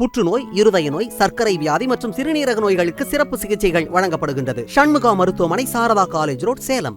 புற்றுநோய் இருதய நோய் சர்க்கரை வியாதி மற்றும் சிறுநீரக நோய்களுக்கு சிறப்பு சிகிச்சைகள் வழங்கப்படுகின்றது. சண்முகா மருத்துவமனை சாரதா காலேஜ் ரோட் சேலம்.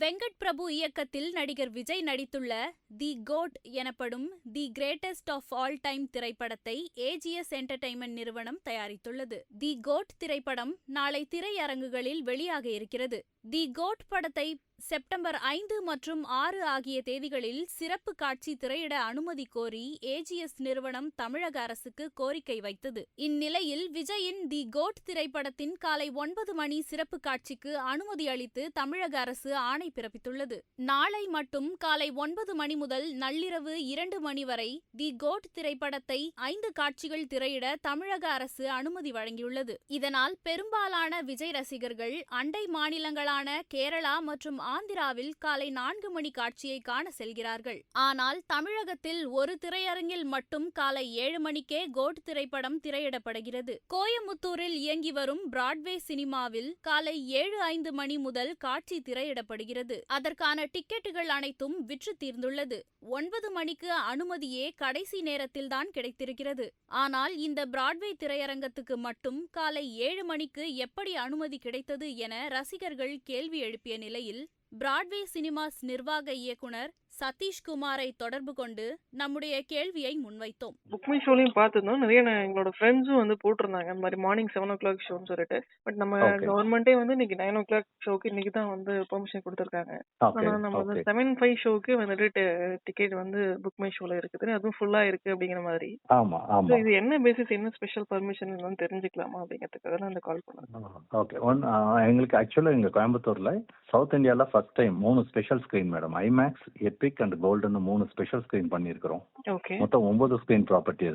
வெங்கட் பிரபு இயக்கத்தில் நடிகர் விஜய் நடித்துள்ள தி கோட் எனப்படும் the greatest of all time திரைப்படத்தை ஏஜிஎஸ் என்டர்டைன்மெண்ட் நிறுவனம் தயாரித்துள்ளது. தி கோட் திரைப்படம் நாளை திரையரங்குகளில் வெளியாக இருக்கிறது. தி கோட் படத்தை செப்டம்பர் ஐந்து மற்றும் ஆறு ஆகிய தேதிகளில் சிறப்பு காட்சி திரையிட அனுமதி கோரி ஏஜிஎஸ் நிறுவனம் தமிழக அரசுக்கு கோரிக்கை வைத்தது. இந்நிலையில் விஜயின் தி கோட் திரைப்படத்தின் காலை ஒன்பது மணி சிறப்பு காட்சிக்கு அனுமதி அளித்து தமிழக அரசு ஆணை பிறப்பித்துள்ளது. நாளை மட்டும் காலை ஒன்பது மணி முதல் நள்ளிரவு இரண்டு மணி வரை தி கோட் திரைப்படத்தை ஐந்து காட்சிகள் திரையிட தமிழக அரசு அனுமதி வழங்கியுள்ளது. இதனால் பெரும்பாலான விஜய் ரசிகர்கள் அண்டை மாநிலங்களான கேரளா மற்றும் ஆந்திராவில் காலை நான்கு மணி காட்சியை காண செல்கிறார்கள். ஆனால் தமிழகத்தில் ஒரு திரையரங்கில் மட்டும் காலை ஏழு மணிக்கே கோட் திரைப்படம் திரையிடப்படுகிறது. கோயமுத்தூரில் இயங்கி வரும் பிராட்வே சினிமாவில் காலை ஏழு ஐந்து மணி முதல் காட்சி திரையிடப்படுகிறது. அதற்கான டிக்கெட்டுகள் அனைத்தும் விற்று தீர்ந்துள்ளது. ஒன்பது மணிக்கு அனுமதியே கடைசி நேரத்தில்தான் கிடைத்திருக்கிறது. ஆனால் இந்த பிராட்வே திரையரங்கத்துக்கு மட்டும் காலை ஏழு மணிக்கு எப்படி அனுமதி கிடைத்தது என ரசிகர்கள் கேள்வி எழுப்பிய நிலையில் பிராட்வே சினிமாஸ் நிர்வாக இயக்குனர் சதீஷ்குமாரை தொடர்பு கொண்டு நம்முடைய கேள்வியை முன்வைத்தோம். புக் மை ஷோலையும் பார்த்துருந்தோம். நிறைய எங்களோட ஃப்ரெண்ட்ஸும் வந்து போட்டிருந்தாங்க. இந்த மாதிரி மார்னிங் செவன் ஓ கிளாக் ஷோன்னு சொல்லிட்டு. பட் நம்ம. கவர்மெண்ட்டே வந்து இன்னைக்கு நைன் ஓ கிளாக் ஷோக்கு இன்னைக்கு தான் வந்து பெர்மிஷன் கொடுத்துருக்காங்க. ஓகே ஆனா நம்ம வந்து செவன் ஃபைவ் ஷோக்கு வந்துட்டு டிக்கெட் வந்து புக் மை ஷோல இருக்குது. அதுவும் ஃபுல்லா இருக்கு அப்படிங்கிற மாதிரி. ஆமா இது என்ன பேசிஸ் என்ன ஸ்பெஷல் பர்மிஷன் தெரிஞ்சுக்கலாமா அப்படிங்கிறதுக்காக தான் இந்த கால் பண்ணேன் ஓகே ஒன் எங்களுக்கு ஆக்சுவலாக எங்க கோயம்புத்தூர்ல சவுத் இந்தியால ஃபர்ஸ்ட் டைம் மூணு special screen madam IMAX epic and கோல்டுன்னு மூணு ஸ்பெஷல் ஸ்கிரீன் பண்ணியிருக்கிறோம். ஓகே மொத்தம் ஒன்பது ஸ்கிரீன் ப்ராப்பர்ட்டி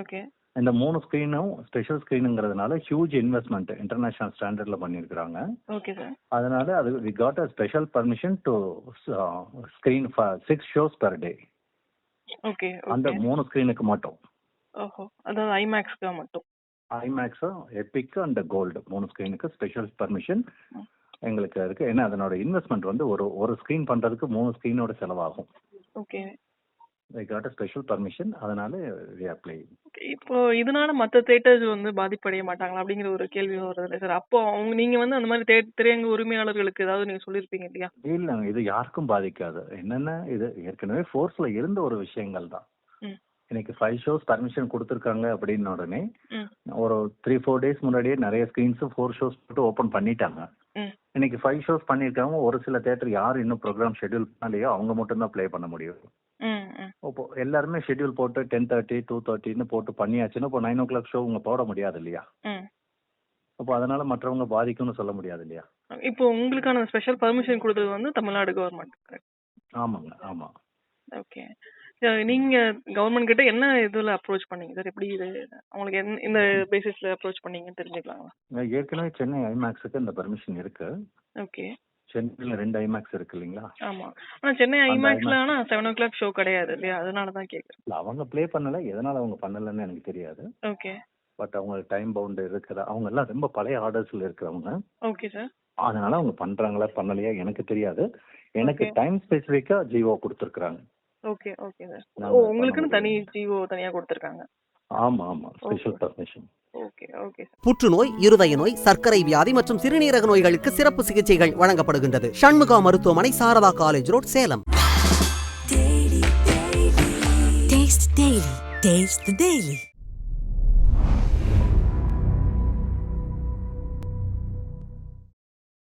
ஓகே இந்த மூணு ஸ்கிரீனும் ஸ்பெஷல் ஸ்கிரீனுங்கிறதுனால ஹியூஜ் இன்வெஸ்ட்மெண்ட் இன்டர்நேஷனல் ஸ்டாண்டர்ட்ல பண்ணியிருக்கிறாங்க. அதனால அது we got a special permission to screen six shows per day okay அந்த மூணு ஸ்கிரீனுக்கு மட்டும். ஓஹோ. அதாவது ஐமேக்ஸ்க்கு மட்டும். ஐமேக்ஸும் எபிக் அண்ட் கோல்டு மூணு ஸ்க்ரீனுக்கு ஸ்பெஷல் பர்மிஷன். எங்களுக்கு இருக்கு. ஏன்னா அதனோட இன்வெஸ்ட்மெண்ட் வந்து ஒரு ஒரு ஸ்க்ரீன் பண்றதுக்கு மூணு ஸ்க்ரீனோட செலவாகும். Okay I got special permission அதனால வி அப்ளை Okay, இப்போ இதனால மத்த தேட்டர்ஸ் வந்து பாதிப்படைய மாட்டாங்களா? அப்படிங்கிற ஒரு கேள்வி வருது இல்லை சார் அப்போ அவங்க நீங்க வந்து அந்த மாதிரி தே- திரையரங்க உரிமையாளர்களுக்கு ஏதாவது நீங்க சொல்லியிருப்பீங்க இல்லையா? இல்ல இது யாருக்கும் பாதிக்காது. என்னன்னா இது ஏற்கனவே ஃபோர்ஸ்ல இருந்த ஒரு விஷயங்கள் தான். இன்னைக்கு ஃபைவ் ஷோஸ் பர்மிஷன் கொடுத்துருக்காங்க அப்படின்ன உடனே ஒரு த்ரீ ஃபோர் டேஸ் முன்னாடியே நிறைய ஸ்க்ரீன்ஸ் ஃபோர் ஷோஸ் போட்டு ஓப்பன் பண்ணிட்டாங்க. இன்னைக்கு ஃபைவ் ஷோஸ் பண்ணியிருக்காங்க. ஒரு சில தேட்டர் யார் இன்னும் ப்ரோக்ராம் ஷெட்யூல் பண்ணலையோ அவங்க மட்டும் தான் ப்ளே பண்ண முடியும். இப்போ எல்லாருமே ஷெட்யூல் போட்டு டென் தேர்ட்டி டூ தேர்ட்டின்னு போட்டு பண்ணியாச்சுன்னா இப்போ நைன் ஓ கிளாக் ஷோ உங்க போட முடியாது இல்லையா? அப்போ அதனால மற்றவங்க பாதிக்கும்னு சொல்ல முடியாது இல்லையா? இப்போ உங்களுக்கான ஸ்பெஷல் பர்மிஷன் கொடுத்தது வந்து தமிழ்நாடு கவர்மெண்ட் ஆமாங்க ஆமா. ஓகே நீங்க கவர்மெண்ட் கிட்ட என்ன இதுல அப்ரோச் பண்ணீங்க? சார் எப்படி இது? அவங்களுக்கு என்ன இந்த பேசிஸ்ல அப்ரோச் பண்ணீங்கன்னு தெரிஞ்சுக்கலாங்களா? ஏற்கனவே சென்னை ஐமேக்ஸுக்கு இந்த பர்மிஷன் இருக்கு. ஓகே சென்னையில் ரெண்டு ஐமேக்ஸ் இருக்கு இல்லைங்களா? ஆமா. ஆனா சென்னை ஐமேக்ஸ்ல. ஆனா செவன் ஓ கிளாக் ஷோ கிடையாது இல்லையா? அதனால தான் கேக்குறேன். அவங்க ப்ளே பண்ணல. எதனால அவங்க பண்ணலன்னு எனக்கு தெரியாது. ஓகே பட் அவங்க டைம் பவுண்ட் இருக்கிற அவங்க எல்லாம் ரொம்ப பழைய ஆர்டர்ஸ்ல இருக்கிறவங்க. ஓகே சார் அதனால அவங்க பண்றாங்களா பண்ணலையா எனக்கு தெரியாது. எனக்கு. டைம் ஸ்பெசிஃபிக்கா ஜியோ கொடுத்துருக்காங்க ஓகே ஓகே சார் ஓ உங்களுக்குன்னு தனி ஜிஓ தனியா கொடுத்துருக்காங்க. ஆமா ஆமா. Special Okay. Permission okay okay sir புற்றுநோய் இருதய நோய் சர்க்கரை வியாதி மற்றும் சிறுநீரக நோய்களுக்கு சிறப்பு சிகிச்சைகள் வழங்கப்படுகின்றது. சண்முகா மருத்துவமனை Sarada college road Salem. Taste the Daily.